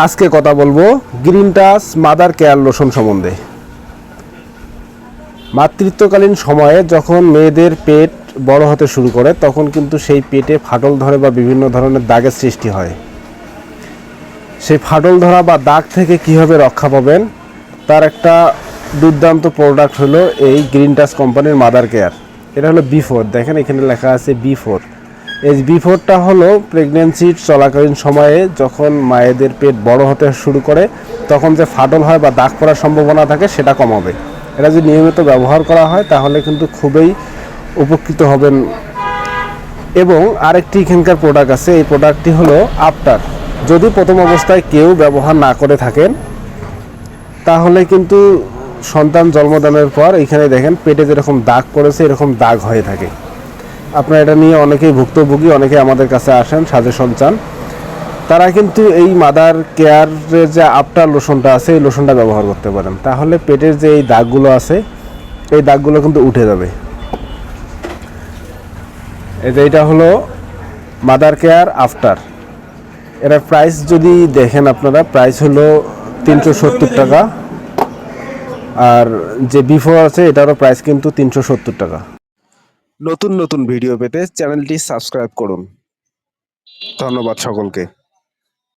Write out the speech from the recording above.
আজকে কথা বলব green touch mother care lotion সম্বন্ধে। মাতৃত্বকালীন সময়ে যখন মেয়েদের পেট বড় হতে শুরু করে, তখন কিন্তু সেই পেটে ফাটল ধরে বা বিভিন্ন ধরনের দাগের সৃষ্টি হয়। সেই ফাটল ধরা বা দাগ থেকে কীভাবে রক্ষা পাবেন, তার একটা দুর্দান্ত প্রোডাক্ট হলো এই গ্রিন টাচ কোম্পানির মাদার কেয়ার। এটা হলো বি ফোর দেখেন এখানে লেখা আছে বি ফোর এই বি ফোরটা হলো প্রেগনেন্সির চলাকালীন সময়ে যখন মায়েদের পেট বড় হতে শুরু করে, তখন যে ফাটল হয় বা দাগ পড়ার সম্ভাবনা থাকে সেটা কমাবে। এটা যদি নিয়মিত ব্যবহার করা হয়, তাহলে কিন্তু খুবই উপকৃত হবেন। এবং আরেকটি এখানকার প্রোডাক্ট আছে, এই প্রোডাক্টটি হলো আফটার যদি প্রথম অবস্থায় কেউ ব্যবহার না করে থাকেন, তাহলে কিন্তু সন্তান জন্মদানের পর এখানে দেখেন পেটে যেরকম দাগ পড়েছে, এরকম দাগ হয়ে থাকে। আপনারা এটা নিয়ে অনেকেই ভুক্তভোগী অনেকে আমাদের কাছে আসেন সাজেশন চান। তারা কিন্তু এই মাদার কেয়ারের যে আফটার লোশনটা আছে, এই লোশনটা ব্যবহার করতে পারেন। তাহলে পেটের যে এই দাগগুলো আছে, এই দাগগুলো কিন্তু উঠে যাবে। এই যে এটা হলো মাদার কেয়ার আফটার। এটার প্রাইস যদি দেখেন আপনারা প্রাইস হলো তিনশো সত্তর টাকা। আর যে বিফোর আছে, এটারও প্রাইস কিন্তু তিনশো সত্তর টাকা। নতুন নতুন ভিডিও পেতে চ্যানেলটি সাবস্ক্রাইব করুন। ধন্যবাদ সকলকে।